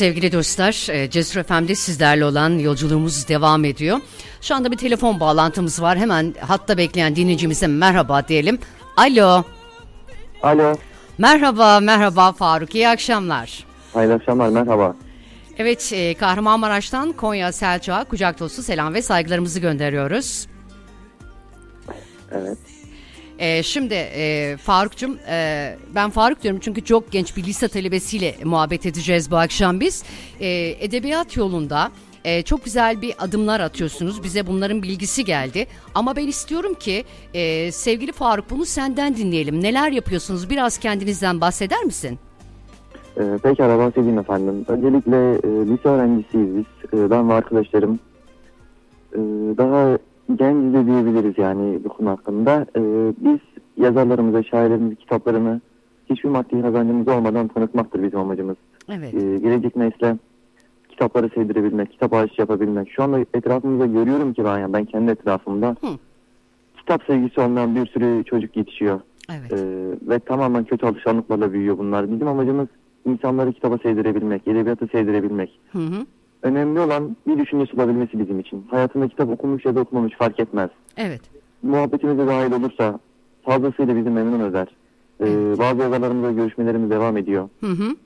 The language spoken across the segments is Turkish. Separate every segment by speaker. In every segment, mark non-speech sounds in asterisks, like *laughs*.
Speaker 1: sevgili dostlar. E, Cesur FM'de sizlerle olan yolculuğumuz devam ediyor. Şu anda bir telefon bağlantımız var. Hemen hatta bekleyen dinleyicimize merhaba diyelim. Alo.
Speaker 2: Alo.
Speaker 1: Merhaba, merhaba Faruk. İyi akşamlar.
Speaker 2: Hayırlı akşamlar, merhaba.
Speaker 1: Evet, e, Kahramanmaraş'tan Konya Selçuk'a kucak dolusu selam ve saygılarımızı gönderiyoruz.
Speaker 2: Evet.
Speaker 1: Ee, şimdi e, Faruk'cum e, ben Faruk diyorum çünkü çok genç bir lise talebesiyle muhabbet edeceğiz bu akşam biz. E, edebiyat yolunda e, çok güzel bir adımlar atıyorsunuz. Bize bunların bilgisi geldi. Ama ben istiyorum ki e, sevgili Faruk bunu senden dinleyelim. Neler yapıyorsunuz? Biraz kendinizden bahseder misin?
Speaker 2: Ee, pekala bahsedeyim efendim. Öncelikle e, lise öğrencisiyiz biz. E, ben ve arkadaşlarım. E, daha genç de diyebiliriz yani bu konu hakkında. E, biz yazarlarımıza, şairlerimize kitaplarını hiçbir maddi kazancımız olmadan tanıtmaktır bizim amacımız.
Speaker 1: Evet.
Speaker 2: E, gelecek nesle kitapları sevdirebilmek, kitap aşısı yapabilmek. Şu anda etrafımızda görüyorum ki ben, yani ben kendi etrafımda
Speaker 1: Hı.
Speaker 2: kitap sevgisi olmayan bir sürü çocuk yetişiyor.
Speaker 1: Evet.
Speaker 2: Ee, ve tamamen kötü alışkanlıklarla büyüyor bunlar. Bizim amacımız insanları kitaba sevdirebilmek, edebiyatı sevdirebilmek.
Speaker 1: Hı hı.
Speaker 2: Önemli olan bir düşüncesi olabilmesi bizim için. Hayatında kitap okumuş ya da okumamış fark etmez.
Speaker 1: Evet.
Speaker 2: Muhabbetimize dahil olursa fazlasıyla bizi memnun eder. Ee, bazı yazarlarımızla görüşmelerimiz devam ediyor.
Speaker 1: Hı hı.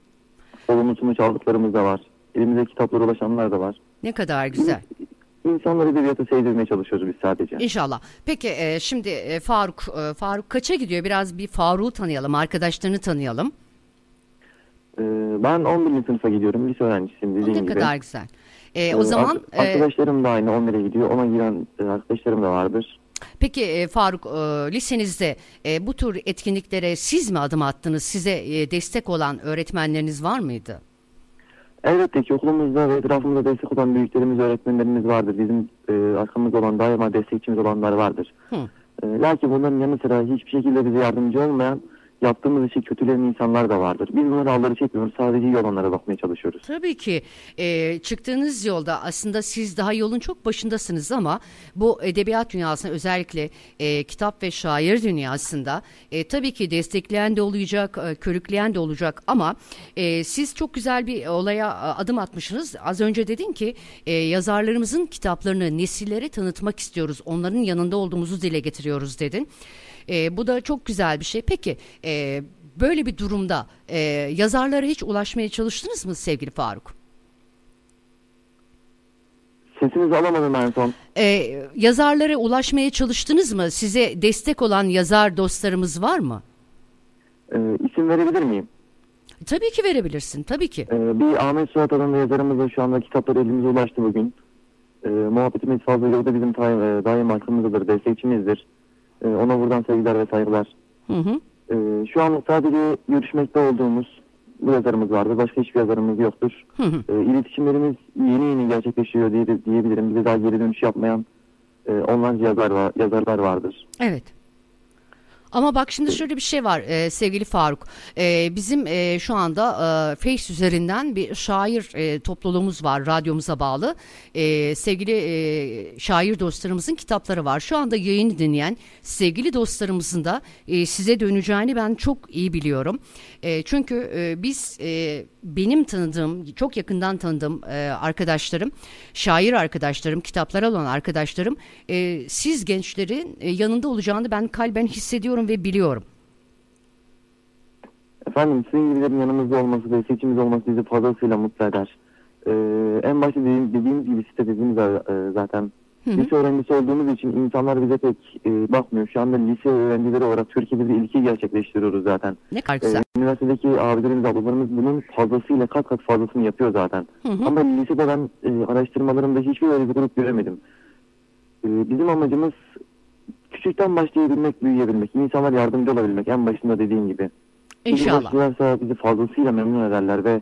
Speaker 2: Olumlu sonuç aldıklarımız da var. Elimize kitaplara ulaşanlar da var.
Speaker 1: Ne kadar güzel.
Speaker 2: İnsanları edebiyatı sevdirmeye çalışıyoruz biz sadece.
Speaker 1: İnşallah. Peki e, şimdi e, Faruk e, Faruk kaça gidiyor? Biraz bir Faruk'u tanıyalım, arkadaşlarını tanıyalım.
Speaker 2: Ee, ben 11. sınıfa gidiyorum. Lise öğrencisiyim dediğim
Speaker 1: Ne
Speaker 2: gibi.
Speaker 1: kadar güzel. E,
Speaker 2: Ee,
Speaker 1: o zaman
Speaker 2: ar- arkadaşlarım da aynı 11'e gidiyor. Ona giren e, arkadaşlarım da vardır.
Speaker 1: peki e, Faruk e, lisenizde bu tür etkinliklere siz mi adım attınız? Size destek olan öğretmenleriniz var mıydı?
Speaker 2: Elbette ki okulumuzda ve etrafımızda destek olan büyüklerimiz, öğretmenlerimiz vardır. Bizim e, arkamızda olan daima destekçimiz olanlar vardır.
Speaker 1: Hı.
Speaker 2: E, lakin bunların yanı sıra hiçbir şekilde bize yardımcı olmayan, yaptığımız işi kötüleyen insanlar da vardır. Biz bunları alları çekmiyoruz. Sadece iyi olanlara bakmaya çalışıyoruz.
Speaker 1: Tabii ki e, çıktığınız yolda aslında siz daha yolun çok başındasınız ama bu edebiyat dünyasında özellikle e, kitap ve şair dünyasında e, tabii ki destekleyen de olacak, e, körükleyen de olacak ama e, siz çok güzel bir olaya e, adım atmışsınız. Az önce dedin ki e, yazarlarımızın kitaplarını nesillere tanıtmak istiyoruz, onların yanında olduğumuzu dile getiriyoruz dedin. E, bu da çok güzel bir şey. Peki e, böyle bir durumda e, yazarlara hiç ulaşmaya çalıştınız mı sevgili Faruk?
Speaker 2: Sesinizi alamadım en son.
Speaker 1: E, yazarlara ulaşmaya çalıştınız mı? Size destek olan yazar dostlarımız var mı?
Speaker 2: E, isim verebilir miyim?
Speaker 1: Tabii ki verebilirsin, tabii ki.
Speaker 2: E, bir Ahmet Suat adında yazarımız da şu anda kitapları elimize ulaştı bugün. E, muhabbetimiz fazla yok da bizim tay- e, daim arkamızdadır, destekçimizdir. E, ona buradan sevgiler ve saygılar.
Speaker 1: Hı hı.
Speaker 2: Ee, şu an sadece görüşmekte olduğumuz bu yazarımız vardı. Başka hiçbir yazarımız yoktur.
Speaker 1: Hı hı.
Speaker 2: Ee, iletişimlerimiz yeni yeni gerçekleşiyor diye, diyebilirim. Bize daha geri dönüş yapmayan e, onlarca yazar var, yazarlar vardır.
Speaker 1: Evet. Ama bak şimdi şöyle bir şey var e, sevgili Faruk. E, bizim e, şu anda e, Face üzerinden bir şair e, topluluğumuz var radyomuza bağlı. E, sevgili e, şair dostlarımızın kitapları var. Şu anda yayını dinleyen sevgili dostlarımızın da e, size döneceğini ben çok iyi biliyorum. E, çünkü e, biz e, benim tanıdığım, çok yakından tanıdığım e, arkadaşlarım, şair arkadaşlarım, kitaplara olan arkadaşlarım, e, siz gençlerin e, yanında olacağını ben kalben hissediyorum ve biliyorum.
Speaker 2: Efendim sizin gibilerin yanımızda olması, destekçimiz olması bizi fazlasıyla mutlu eder. Ee, en başta dediğim, dediğimiz gibi site dediğimiz e, zaten
Speaker 1: Hı hı.
Speaker 2: lise öğrencisi olduğumuz için insanlar bize pek e, bakmıyor. Şu anda lise öğrencileri olarak Türkiye'de bir ilki gerçekleştiriyoruz zaten.
Speaker 1: Ne kadar güzel.
Speaker 2: üniversitedeki abilerimiz, ablalarımız bunun fazlasıyla kat kat fazlasını yapıyor zaten.
Speaker 1: Hı hı.
Speaker 2: Ama lisede ben e, araştırmalarımda hiçbir öyle bir grup göremedim. E, bizim amacımız küçükten başlayabilmek, büyüyebilmek, insanlar yardımcı olabilmek en başında dediğim gibi.
Speaker 1: İnşallah.
Speaker 2: Ulaşırlarsa bizi fazlasıyla memnun ederler ve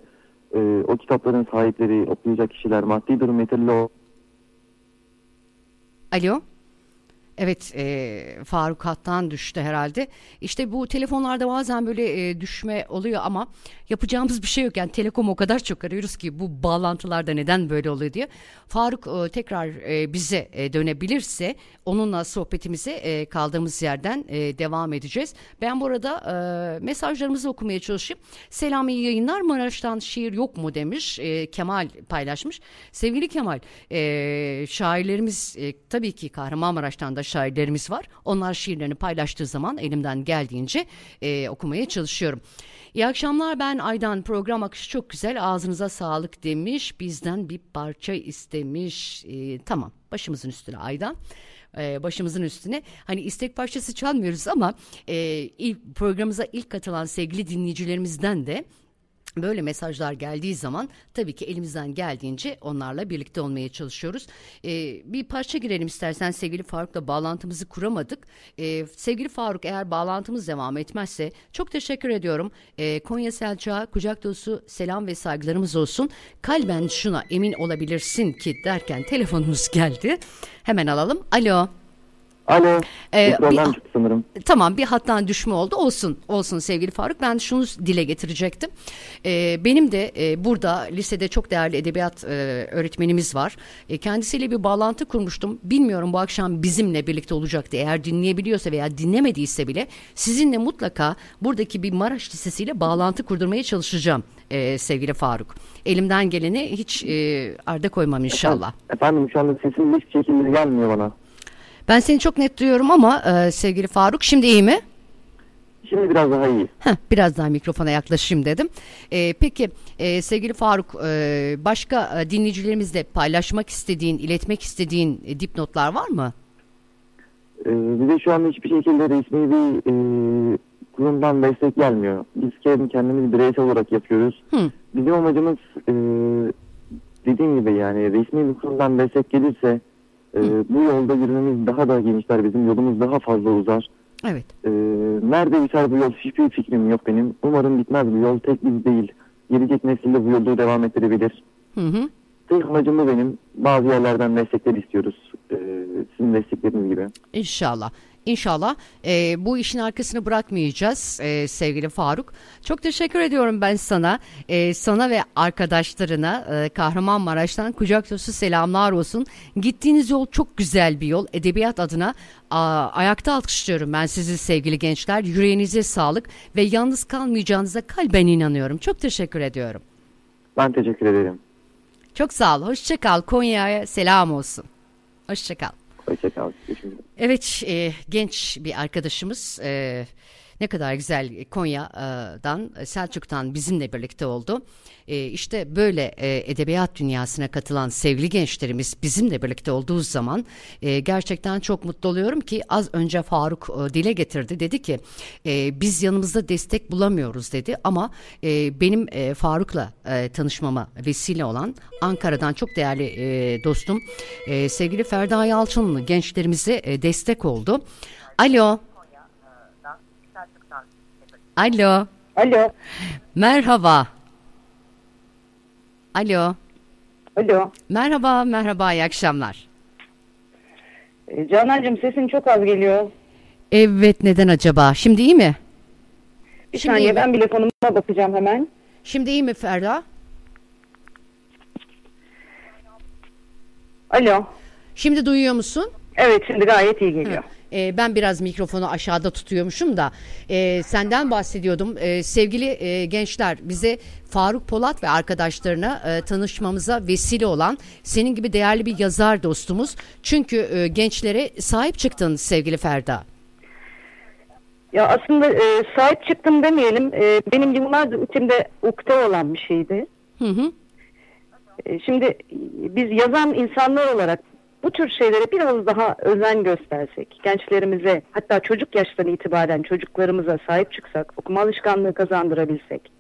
Speaker 2: e, o kitapların sahipleri, okuyacak kişiler maddi durum yeterli o
Speaker 1: Alo. Evet, e, Faruk hattan düştü herhalde. İşte bu telefonlarda bazen böyle e, düşme oluyor ama yapacağımız bir şey yok. Yani Telekom o kadar çok arıyoruz ki bu bağlantılarda neden böyle oluyor diye. Faruk e, tekrar e, bize e, dönebilirse onunla sohbetimize e, kaldığımız yerden e, devam edeceğiz. Ben burada e, mesajlarımızı okumaya çalışayım. Selam iyi yayınlar. Maraş'tan şiir yok mu demiş. E, Kemal paylaşmış. Sevgili Kemal, e, şairlerimiz e, tabii ki Kahramanmaraş'tan da şairlerimiz var. Onlar şiirlerini paylaştığı zaman elimden geldiğince e, okumaya çalışıyorum. İyi akşamlar ben Aydan. Program akışı çok güzel. Ağzınıza sağlık demiş. Bizden bir parça istemiş. E, tamam başımızın üstüne Aydan e, başımızın üstüne. Hani istek parçası çalmıyoruz ama e, ilk programımıza ilk katılan sevgili dinleyicilerimizden de Böyle mesajlar geldiği zaman tabii ki elimizden geldiğince onlarla birlikte olmaya çalışıyoruz. Ee, bir parça girelim istersen sevgili Faruk'la bağlantımızı kuramadık. Ee, sevgili Faruk eğer bağlantımız devam etmezse çok teşekkür ediyorum. Ee, Konya Selçuk'a kucak dolusu selam ve saygılarımız olsun. Kalben şuna emin olabilirsin ki derken telefonumuz geldi. Hemen alalım. Alo.
Speaker 2: Alo.
Speaker 1: Ee,
Speaker 2: bir problem
Speaker 1: bir-
Speaker 2: çıktı sanırım.
Speaker 1: Tamam bir hattan düşme oldu olsun olsun sevgili Faruk ben şunu dile getirecektim Ee, benim de e, burada lisede çok değerli edebiyat e, öğretmenimiz var E, kendisiyle bir bağlantı kurmuştum bilmiyorum bu akşam bizimle birlikte olacaktı eğer dinleyebiliyorsa veya dinlemediyse bile sizinle mutlaka buradaki bir Maraş Lisesi'yle bağlantı kurdurmaya çalışacağım e, sevgili Faruk elimden geleni hiç e, arda koymam inşallah.
Speaker 2: Efendim şu anda sesim hiçbir şekilde gelmiyor bana.
Speaker 1: Ben seni çok net duyuyorum ama e, sevgili Faruk şimdi iyi mi?
Speaker 2: Şimdi biraz daha iyi.
Speaker 1: Heh, biraz daha mikrofona yaklaşayım dedim. Ee, peki e, sevgili Faruk e, başka e, dinleyicilerimizle paylaşmak istediğin, iletmek istediğin e, dipnotlar var mı?
Speaker 2: Ee, bize şu anda hiçbir şekilde resmi bir e, kurumdan destek gelmiyor. Biz kendi kendimiz bireysel olarak yapıyoruz.
Speaker 1: Hı.
Speaker 2: Bizim amacımız e, dediğim gibi yani resmi bir kurumdan destek gelirse e, bu yolda yürümemiz daha da genişler. Bizim yolumuz daha fazla uzar.
Speaker 1: Evet.
Speaker 2: E, nerede biter bu yol hiçbir fikrim yok benim. Umarım bitmez bu yol. Tek biz değil. Gelecek nesil de bu yolu devam ettirebilir.
Speaker 1: Hı hı.
Speaker 2: Tek amacım bu benim. Bazı yerlerden destekler istiyoruz. E, sizin destekleriniz gibi.
Speaker 1: İnşallah. İnşallah e, bu işin arkasını bırakmayacağız e, sevgili Faruk. Çok teşekkür ediyorum ben sana. E, sana ve arkadaşlarına e, Kahramanmaraş'tan kucak dolusu selamlar olsun. Gittiğiniz yol çok güzel bir yol. Edebiyat adına a, ayakta alkışlıyorum ben sizi sevgili gençler. Yüreğinize sağlık ve yalnız kalmayacağınıza kalben inanıyorum. Çok teşekkür ediyorum.
Speaker 2: Ben teşekkür ederim.
Speaker 1: Çok sağ ol. Hoşça kal. Konya'ya selam olsun. Hoşça kal.
Speaker 2: Hoşçakalın.
Speaker 1: Evet, e, genç bir arkadaşımız e, ne kadar güzel Konya'dan, Selçuk'tan bizimle birlikte oldu. E, işte böyle e, edebiyat dünyasına katılan sevgili gençlerimiz bizimle birlikte olduğu zaman e, gerçekten çok mutlu oluyorum ki az önce Faruk e, dile getirdi. Dedi ki e, biz yanımızda destek bulamıyoruz dedi ama e, benim e, Faruk'la e, tanışmama vesile olan Ankara'dan çok değerli e, dostum e, sevgili Ferda Yalçınlı gençlerimize e, destek oldu. Alo. Alo.
Speaker 3: Alo.
Speaker 1: Merhaba. Alo.
Speaker 3: Alo.
Speaker 1: Merhaba, merhaba, iyi akşamlar.
Speaker 3: Ee, Canancığım sesin çok az geliyor.
Speaker 1: Evet, neden acaba? Şimdi iyi mi?
Speaker 3: Bir
Speaker 1: Şimdi iyi
Speaker 3: saniye
Speaker 1: mi?
Speaker 3: ben telefonuma bakacağım hemen.
Speaker 1: Şimdi iyi mi Ferda?
Speaker 3: Alo.
Speaker 1: Şimdi duyuyor musun?
Speaker 3: Evet şimdi gayet iyi geliyor.
Speaker 1: Ee, ben biraz mikrofonu aşağıda tutuyormuşum da e, senden bahsediyordum. Ee, sevgili e, gençler bize Faruk Polat ve arkadaşlarına e, tanışmamıza vesile olan senin gibi değerli bir yazar dostumuz. Çünkü e, gençlere sahip çıktın sevgili Ferda.
Speaker 3: Ya aslında e, sahip çıktım demeyelim. E, benim yıllardır içimde ukde olan bir şeydi.
Speaker 1: Hı hı.
Speaker 3: E, şimdi e, biz yazan insanlar olarak bu tür şeylere biraz daha özen göstersek, gençlerimize hatta çocuk yaştan itibaren çocuklarımıza sahip çıksak, okuma alışkanlığı kazandırabilsek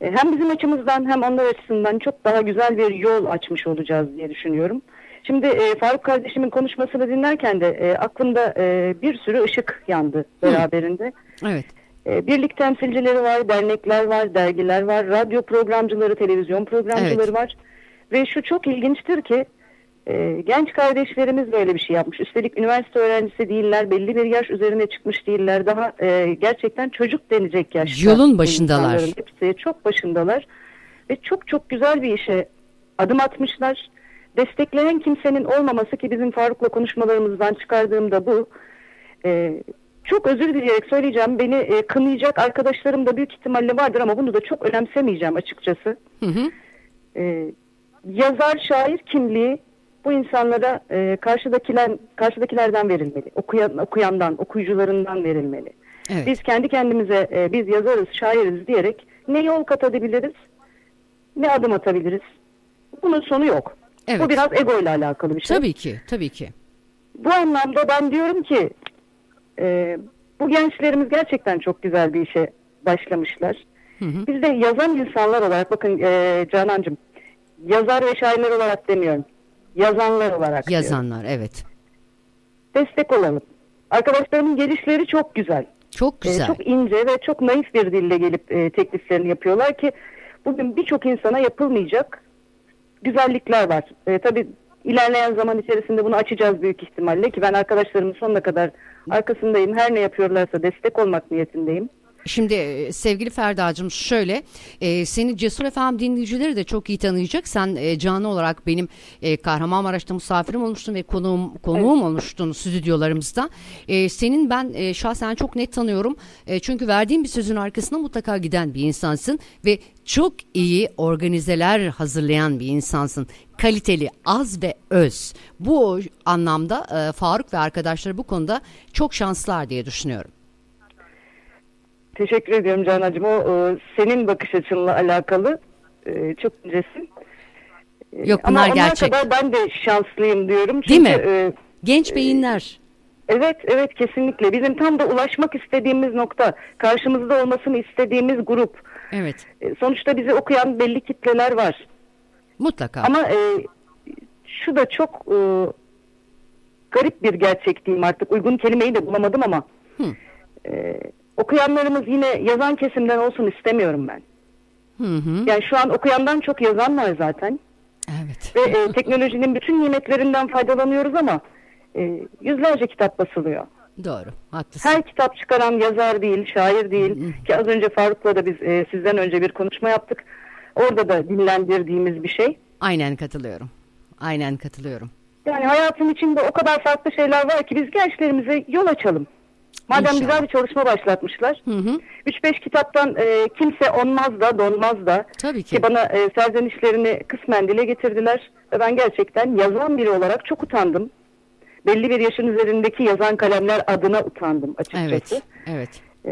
Speaker 3: e, hem bizim açımızdan hem onlar açısından çok daha güzel bir yol açmış olacağız diye düşünüyorum. Şimdi e, Faruk kardeşimin konuşmasını dinlerken de e, aklımda e, bir sürü ışık yandı beraberinde.
Speaker 1: Evet.
Speaker 3: E, birlik temsilcileri var, dernekler var, dergiler var, radyo programcıları, televizyon programcıları
Speaker 1: Evet.
Speaker 3: var. Ve şu çok ilginçtir ki e, genç kardeşlerimiz böyle bir şey yapmış. Üstelik üniversite öğrencisi değiller, belli bir yaş üzerine çıkmış değiller. Daha e, gerçekten çocuk denecek yaşta.
Speaker 1: Yolun başındalar.
Speaker 3: Hepsi çok başındalar ve çok çok güzel bir işe adım atmışlar. Destekleyen kimsenin olmaması ki bizim Faruk'la konuşmalarımızdan çıkardığımda bu. E, çok özür dileyerek söyleyeceğim. Beni e, kınayacak arkadaşlarım da büyük ihtimalle vardır ama bunu da çok önemsemeyeceğim açıkçası.
Speaker 1: Hı hı.
Speaker 3: E, yazar, şair kimliği bu insanlara e, karşıdakiler karşıdakilerden verilmeli. Okuyan, okuyandan, okuyucularından verilmeli.
Speaker 1: Evet.
Speaker 3: Biz kendi kendimize e, biz yazarız, şairiz diyerek ne yol kat edebiliriz, ne adım atabiliriz. Bunun sonu yok.
Speaker 1: Evet.
Speaker 3: Bu biraz ego ile alakalı bir şey.
Speaker 1: Tabii ki, tabii ki.
Speaker 3: Bu anlamda ben diyorum ki e, bu gençlerimiz gerçekten çok güzel bir işe başlamışlar.
Speaker 1: Hı hı.
Speaker 3: Biz de yazan insanlar olarak bakın e, Canancığım yazar ve şairler olarak demiyorum. Yazanlar olarak diyorum.
Speaker 1: Yazanlar, evet.
Speaker 3: Destek olalım. Arkadaşlarımın gelişleri çok güzel.
Speaker 1: Çok
Speaker 3: E,
Speaker 1: güzel.
Speaker 3: çok ince ve çok naif bir dille gelip e, tekliflerini yapıyorlar ki bugün birçok insana yapılmayacak güzellikler var. E, tabii ilerleyen zaman içerisinde bunu açacağız büyük ihtimalle ki ben arkadaşlarımın sonuna kadar arkasındayım. Her ne yapıyorlarsa destek olmak niyetindeyim.
Speaker 1: Şimdi e, sevgili Ferda'cığım şöyle e, seni Cesur FM dinleyicileri de çok iyi tanıyacak. Sen e, canlı olarak benim e, Kahramanmaraş'ta misafirim olmuştun ve konuğum, konuğum olmuştun stüdyolarımızda. E, senin ben e, şahsen çok net tanıyorum. E, çünkü verdiğin bir sözün arkasına mutlaka giden bir insansın ve çok iyi organizeler hazırlayan bir insansın. Kaliteli, az ve öz. Bu anlamda e, Faruk ve arkadaşları bu konuda çok şanslılar diye düşünüyorum.
Speaker 3: Teşekkür ediyorum Canacığım. O e, senin bakış açınla alakalı e, çok incesin. E,
Speaker 1: Yok,
Speaker 3: ama
Speaker 1: bunlar
Speaker 3: onlar
Speaker 1: gerçek.
Speaker 3: kadar ben de şanslıyım diyorum. Çünkü,
Speaker 1: Değil mi?
Speaker 3: e,
Speaker 1: Genç beyinler.
Speaker 3: evet, evet kesinlikle. Bizim tam da ulaşmak istediğimiz nokta, karşımızda olmasını istediğimiz grup.
Speaker 1: Evet.
Speaker 3: E, sonuçta bizi okuyan belli kitleler var.
Speaker 1: Mutlaka.
Speaker 3: Ama e, şu da çok e, garip bir gerçek diyeyim artık. Uygun kelimeyi de bulamadım ama.
Speaker 1: Hı.
Speaker 3: E, okuyanlarımız yine yazan kesimden olsun istemiyorum ben.
Speaker 1: Hı hı.
Speaker 3: Yani şu an okuyandan çok yazan var zaten.
Speaker 1: Evet.
Speaker 3: Ve e, teknolojinin bütün nimetlerinden faydalanıyoruz ama e, yüzlerce kitap basılıyor.
Speaker 1: Doğru. Haklısın.
Speaker 3: Her kitap çıkaran yazar değil, şair değil. Ki az önce Faruk'la da biz e, sizden önce bir konuşma yaptık. Orada da dinlendirdiğimiz bir şey.
Speaker 1: Aynen katılıyorum. Aynen katılıyorum.
Speaker 3: Yani hayatın içinde o kadar farklı şeyler var ki biz gençlerimize yol açalım. Madem
Speaker 1: İnşallah.
Speaker 3: güzel bir çalışma başlatmışlar.
Speaker 1: Hı hı.
Speaker 3: 3-5 kitaptan e, kimse onmaz da donmaz da.
Speaker 1: Tabii ki.
Speaker 3: Ki bana e, serzenişlerini kısmen dile getirdiler. Ve ben gerçekten yazan biri olarak çok utandım. Belli bir yaşın üzerindeki yazan kalemler adına utandım açıkçası.
Speaker 1: Evet. Evet.
Speaker 3: E,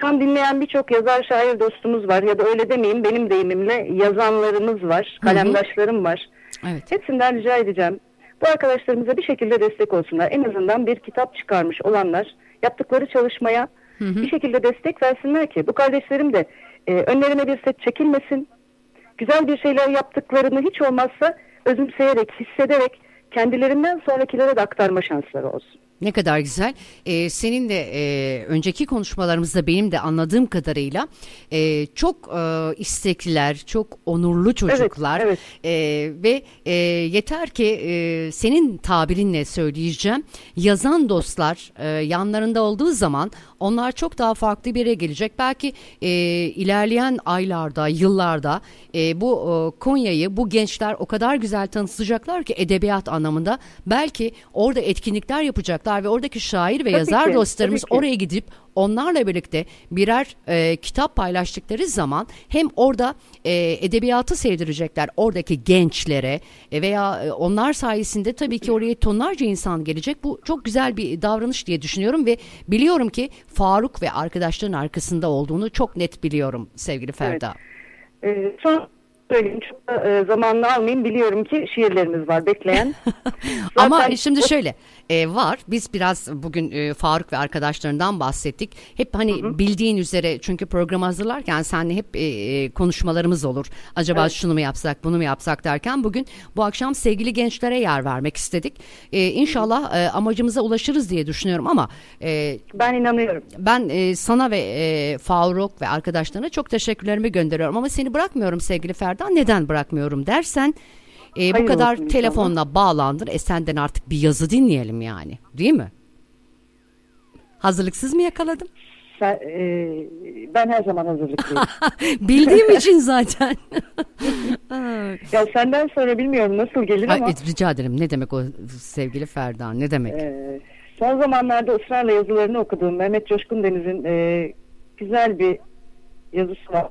Speaker 3: şu an dinleyen birçok yazar şair dostumuz var ya da öyle demeyeyim benim deyimimle yazanlarımız var,
Speaker 1: Hı hı.
Speaker 3: kalemdaşlarım var.
Speaker 1: Evet.
Speaker 3: Hepsinden rica edeceğim. Bu arkadaşlarımıza bir şekilde destek olsunlar. En azından bir kitap çıkarmış olanlar yaptıkları çalışmaya
Speaker 1: Hı hı.
Speaker 3: bir şekilde destek versinler ki bu kardeşlerim de e, önlerine bir set çekilmesin. Güzel bir şeyler yaptıklarını hiç olmazsa özümseyerek, hissederek kendilerinden sonrakilere de aktarma şansları olsun.
Speaker 1: Ne kadar güzel. Ee, senin de e, önceki konuşmalarımızda benim de anladığım kadarıyla e, çok e, istekliler, çok onurlu çocuklar
Speaker 3: evet.
Speaker 1: E, ve e, yeter ki e, senin tabirinle söyleyeceğim yazan dostlar e, yanlarında olduğu zaman onlar çok daha farklı bir yere gelecek. Belki e, ilerleyen aylarda, yıllarda e, bu e, Konya'yı bu gençler o kadar güzel tanıtacaklar ki edebiyat anlamında belki orada etkinlikler yapacaklar ve oradaki şair ve
Speaker 3: Tabii
Speaker 1: yazar
Speaker 3: ki,
Speaker 1: dostlarımız oraya gidip onlarla birlikte birer e, kitap paylaştıkları zaman hem orada e, edebiyatı sevdirecekler oradaki gençlere e, veya e, onlar sayesinde tabii ki oraya tonlarca insan gelecek. Bu çok güzel bir davranış diye düşünüyorum ve biliyorum ki Faruk ve arkadaşların arkasında olduğunu çok net biliyorum sevgili Ferda.
Speaker 3: E, son söyleyeyim çok da e, zamanını almayayım. Biliyorum ki şiirlerimiz var bekleyen. *laughs*
Speaker 1: Ama
Speaker 3: Zaten
Speaker 1: şimdi
Speaker 3: o-
Speaker 1: şöyle e, var. Biz biraz bugün e, Faruk ve arkadaşlarından bahsettik. Hep hani bildiğin üzere çünkü programı hazırlarken seninle hep e, e, konuşmalarımız olur. Acaba şunu mu yapsak, bunu mu yapsak derken bugün bu akşam sevgili gençlere yer vermek istedik. E, inşallah e, amacımıza ulaşırız diye düşünüyorum ama e,
Speaker 3: Ben inanıyorum.
Speaker 1: ben e, sana ve e, Faruk ve arkadaşlarına çok teşekkürlerimi gönderiyorum ama seni bırakmıyorum sevgili Ferda. Neden bırakmıyorum dersen E, bu
Speaker 3: Hayır
Speaker 1: kadar
Speaker 3: olsun inşallah.
Speaker 1: telefonla bağlandın. E senden artık bir yazı dinleyelim yani. Değil mi? Hazırlıksız mı yakaladım?
Speaker 3: Sen, e, ben her zaman hazırlıklıyım. *laughs*
Speaker 1: Bildiğim için zaten. *laughs* *laughs* Ay.
Speaker 3: ya senden sonra bilmiyorum nasıl gelir
Speaker 1: Ay,
Speaker 3: ama
Speaker 1: e, rica ederim. Ne demek o sevgili Ferda? Ne demek?
Speaker 3: e, son zamanlarda ısrarla yazılarını okuduğum Mehmet Coşkun Deniz'in e, güzel bir yazısı var.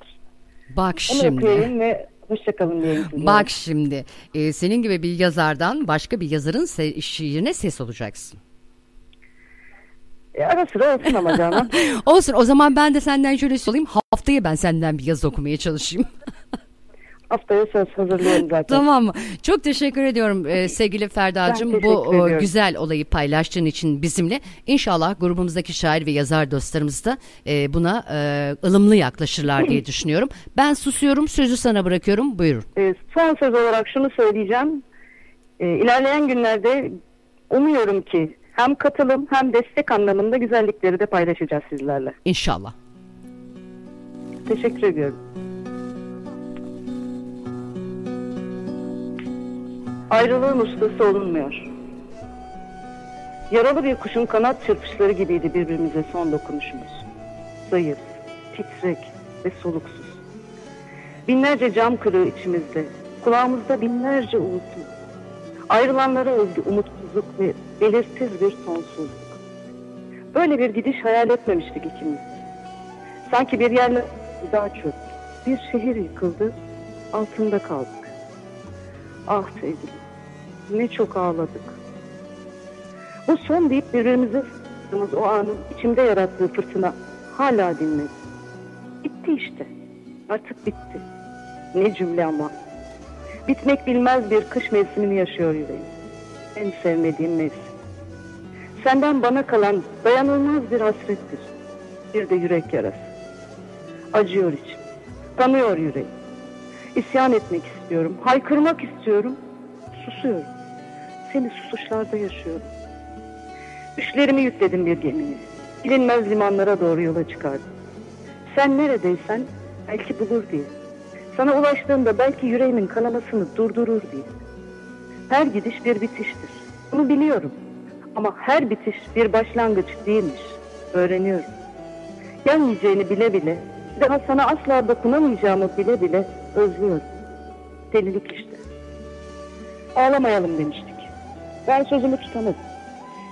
Speaker 1: Bak
Speaker 3: Onu
Speaker 1: şimdi.
Speaker 3: okuyayım ve hoşçakalın diyeyim size.
Speaker 1: Bak şimdi. e, senin gibi bir yazardan başka bir yazarın se- şiirine ses olacaksın.
Speaker 3: E, ara sıra olsun ama canım. *laughs*
Speaker 1: Olsun o zaman ben de senden şöyle söyleyeyim. Haftaya ben senden bir yazı okumaya çalışayım. *laughs*
Speaker 3: Haftaya söz hazırlıyorum zaten.
Speaker 1: tamam mı? Çok teşekkür ediyorum e, sevgili Ferda'cığım. Bu
Speaker 3: ediyorum.
Speaker 1: güzel olayı paylaştığın için bizimle. İnşallah grubumuzdaki şair ve yazar dostlarımız da e, buna e, ılımlı yaklaşırlar diye *clears throat* düşünüyorum. Ben susuyorum. Sözü sana bırakıyorum. Buyurun.
Speaker 3: E, son söz olarak şunu söyleyeceğim. E, ilerleyen günlerde umuyorum ki hem katılım hem destek anlamında güzellikleri de paylaşacağız sizlerle.
Speaker 1: İnşallah.
Speaker 3: Teşekkür ediyorum. Ayrılığın ustası olunmuyor. Yaralı bir kuşun kanat çırpışları gibiydi birbirimize son dokunuşumuz. Zayıf, titrek ve soluksuz. Binlerce cam kırığı içimizde, kulağımızda binlerce uğultu. Ayrılanlara özgü umutsuzluk ve belirsiz bir sonsuzluk. Böyle bir gidiş hayal etmemiştik ikimiz. Sanki bir yerle daha çöktü. Bir şehir yıkıldı, altında kaldık. Ah sevgilim, ne çok ağladık. Bu son deyip birbirimize sıktığımız o anın içimde yarattığı fırtına hala dinmedi. Bitti işte. Artık bitti. Ne cümle ama. Bitmek bilmez bir kış mevsimini yaşıyor yüreğim. En sevmediğim mevsim. Senden bana kalan dayanılmaz bir hasrettir. Bir de yürek yarası. Acıyor içim. Tanıyor yüreğim. İsyan etmek istiyorum. Haykırmak istiyorum. Susuyorum. Seni susuşlarda yaşıyorum. Düşlerimi yükledim bir gemiye. Bilinmez limanlara doğru yola çıkardım. Sen neredeysen belki bulur diye. Sana ulaştığımda belki yüreğimin kanamasını durdurur diye. Her gidiş bir bitiştir. Bunu biliyorum. Ama her bitiş bir başlangıç değilmiş. Öğreniyorum. Gelmeyeceğini bile bile, daha sana asla dokunamayacağımı bile bile özlüyorum. Delilik işte. Ağlamayalım demiştik. Ben sözümü tutamadım.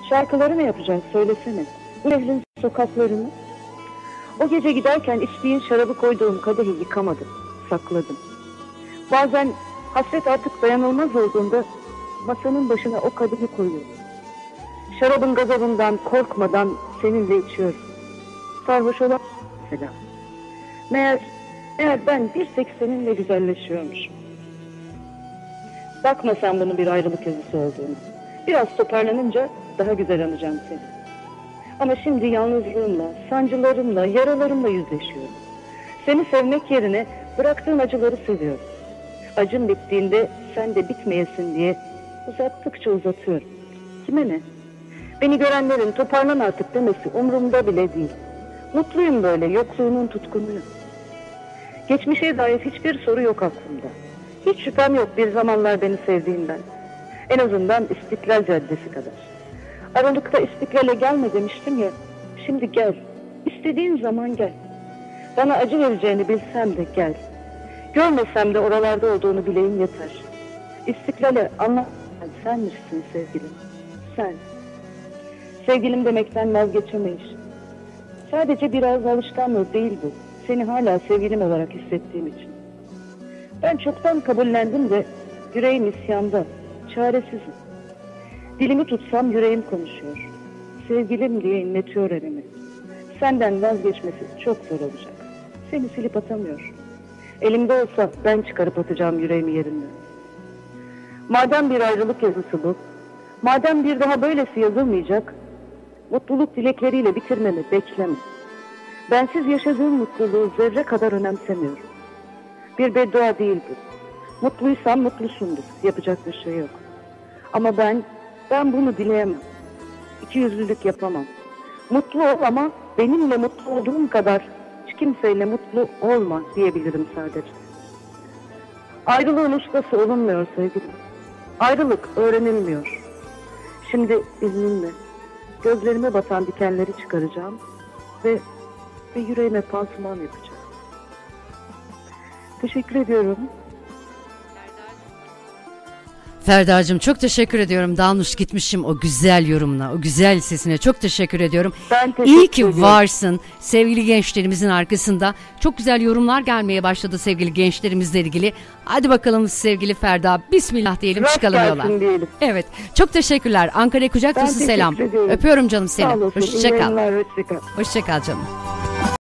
Speaker 3: Şarkıları mı yapacağız söylesene. Bu şehrin sokaklarını. O gece giderken içtiğin şarabı koyduğum kadehi yıkamadım. Sakladım. Bazen hasret artık dayanılmaz olduğunda masanın başına o kadehi koyuyorum. Şarabın gazabından korkmadan seninle içiyorum. Sarhoş olan mesela. Meğer, meğer ben bir tek seninle güzelleşiyormuşum. Bakma sen bunun bir ayrılık yazısı olduğunu. Biraz toparlanınca daha güzel anacağım seni. Ama şimdi yalnızlığımla, sancılarımla, yaralarımla yüzleşiyorum. Seni sevmek yerine bıraktığın acıları seviyorum. Acım bittiğinde sen de bitmeyesin diye uzattıkça uzatıyorum. Kime ne? Beni görenlerin toparlan artık demesi umurumda bile değil. Mutluyum böyle yokluğunun tutkunuyum. Geçmişe dair hiçbir soru yok aklımda. Hiç şüphem yok bir zamanlar beni sevdiğinden. En azından İstiklal Caddesi kadar. Aralıkta istiklale gelme demiştim ya. Şimdi gel. İstediğin zaman gel. Bana acı vereceğini bilsem de gel. Görmesem de oralarda olduğunu bileyim yeter. İstiklale anlat. Sen misin sevgilim? Sen. Sevgilim demekten vazgeçemeyiz. Sadece biraz alışkanlık değil bu. Seni hala sevgilim olarak hissettiğim için. Ben çoktan kabullendim de yüreğim isyanda, çaresizim. Dilimi tutsam yüreğim konuşuyor. Sevgilim diye inletiyor elimi. Senden vazgeçmesi çok zor olacak. Seni silip atamıyor. Elimde olsa ben çıkarıp atacağım yüreğimi yerinden. Madem bir ayrılık yazısı bu, madem bir daha böylesi yazılmayacak, mutluluk dilekleriyle bitirmemi bekleme. Bensiz yaşadığım mutluluğu zerre kadar önemsemiyorum. Bir beddua değil bu. Mutluysan mutlusundur. Yapacak bir şey yok. Ama ben, ben bunu dileyemem. İki yüzlülük yapamam. Mutlu ol ama benimle mutlu olduğum kadar hiç kimseyle mutlu olma diyebilirim sadece. Ayrılığın ustası olunmuyor sevgilim. Ayrılık öğrenilmiyor. Şimdi izninle gözlerime batan dikenleri çıkaracağım ve, ve yüreğime pansuman yapacağım. Teşekkür ediyorum.
Speaker 1: Ferda'cığım çok teşekkür ediyorum. Dalmış gitmişim o güzel yorumuna, o güzel sesine çok teşekkür ediyorum.
Speaker 3: Ben teşekkür
Speaker 1: İyi ki
Speaker 3: ediyorum.
Speaker 1: varsın sevgili gençlerimizin arkasında. Çok güzel yorumlar gelmeye başladı sevgili gençlerimizle ilgili. Hadi bakalım sevgili Ferda. Bismillah diyelim
Speaker 3: Rast
Speaker 1: çıkalım yola.
Speaker 3: diyelim.
Speaker 1: Evet. Çok teşekkürler. Ankara'ya kucak dolusu selam.
Speaker 3: ediyorum.
Speaker 1: Öpüyorum canım seni. Hoşça kal.
Speaker 3: Hoşça kal.
Speaker 1: Hoşça kal canım.